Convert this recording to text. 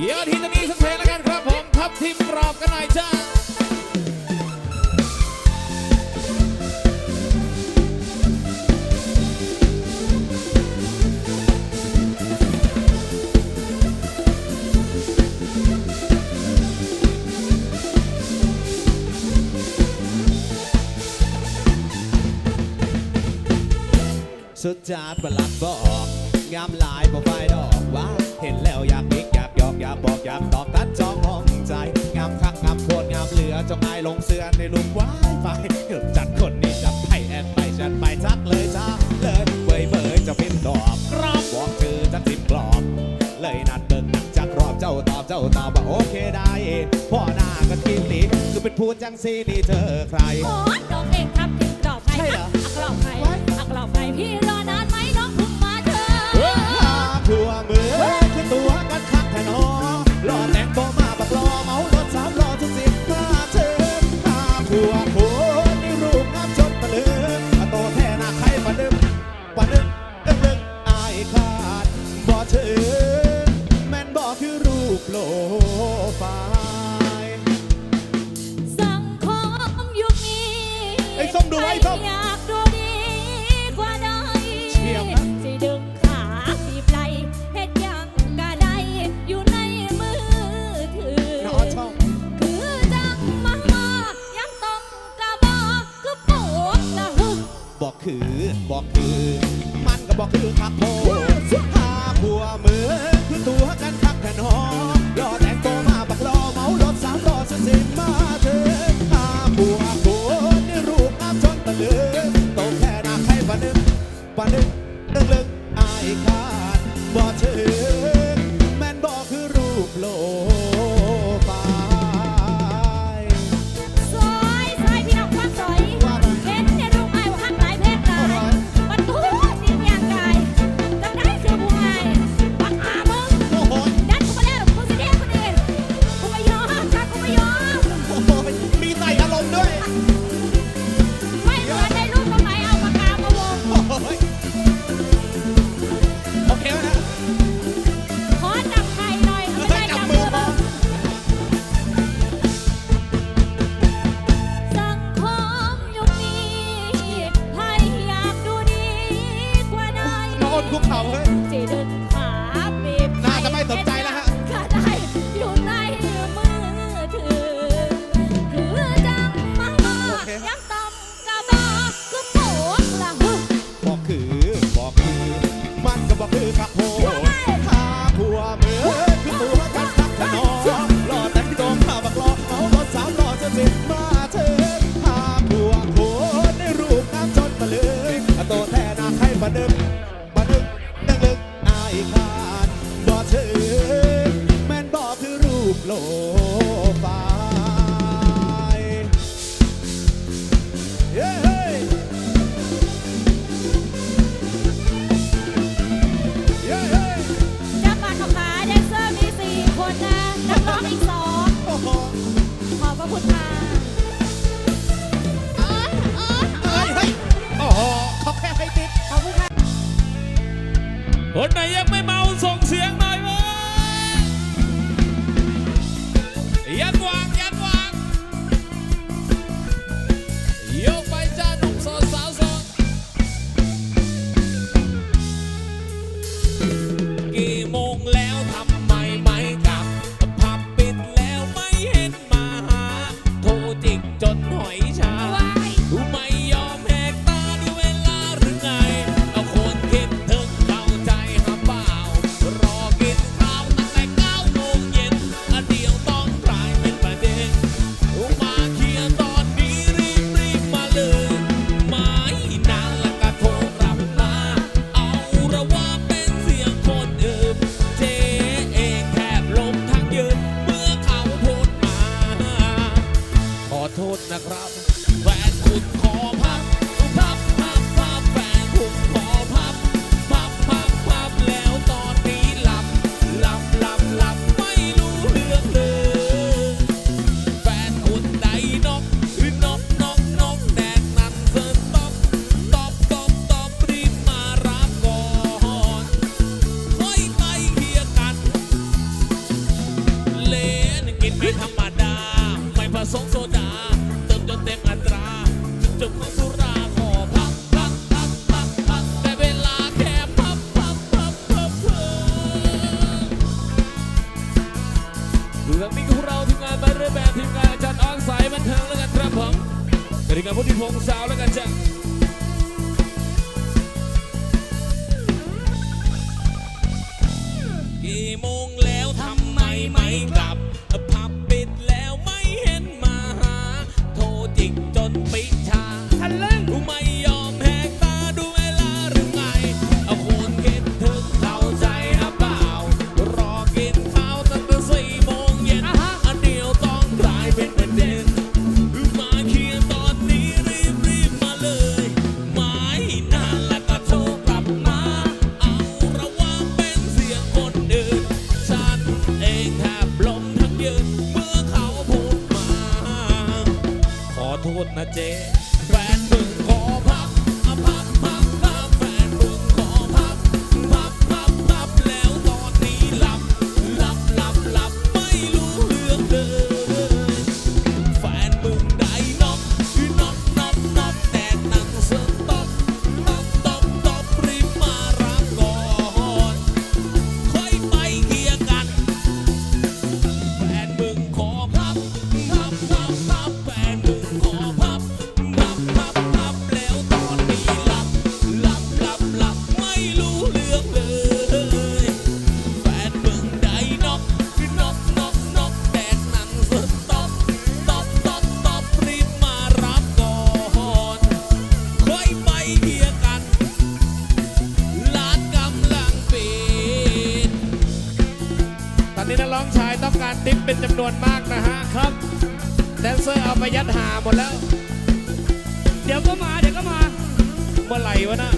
เดี๋ยวทีตอนนี้สักเพลงแล้วกันครับผมทับทิมกรอบกันหน่อยจ้าสุดจาดประหลัดบอก งามหลายบ่ไฟดอกว่า เห็นแล้วอยากนิกอยากหยอกอยากบอกอยากตอบตัดจองห้องใจ งามคักงามโคตรงามเหลือจงไอายลงเสือในลุมว้ายไฟเกือบจัดคนนี้จัดไทยแอนไปฉันไปจัดเลยจ้าเลยเบยเบยจะเป็นดอกกรอบบอกชื่อจะติมกรอบ เลยนัดเบิ่งนังจักรอบเจ้าตอบเจ้าตอบว่าโอเคได้พ่อหน้ากันกินหลีคือเป็นพูดจังซีนี่เธอใครโอ้น้องเองครับ อ้ส้มดูไว้ส้มใครอยากดูดีกว่าใดเชียบนะสิดึงขาสีบไหลเฮ็ดหยังก็ได้อยู่ในมือถือ นอช่องคือจังมามายังต้องกระบอกคือปวดละหึก บอกคือบอกคือ มันก็บอกคือขับโพ เข่าเฮ้ยจะดึงขาบีบน่าจะไม่สนใจแล้วฮะก็ได้อยู่ในมือถือคือจังมามอยังต่ำกระบอกคือปวดละหึบอกคือบอกคือ มันก็บอกคือขับโหหาผัวเมือคือตัวกันทักขนอรอแต่งตัวมาบักรอเอารถสามล้อจะสิบมาเถิดหาผัวคนในรูปน้ำจนตะลึงโตแท้นาใครประนึงป brava. ันเทิงแล้วกันครับผมสวัสดีครับพุทธิพงสาวแล้วกันจ้ะ there. Right น้องชายต้องการติ๊บเป็นจำนวนมากนะฮะครับแดนเซอร์เอาไปยัดหาหมดแล้ว เดี๋ยวก็มาเดี๋ยวก็มา เมื่อไหร่วะนะ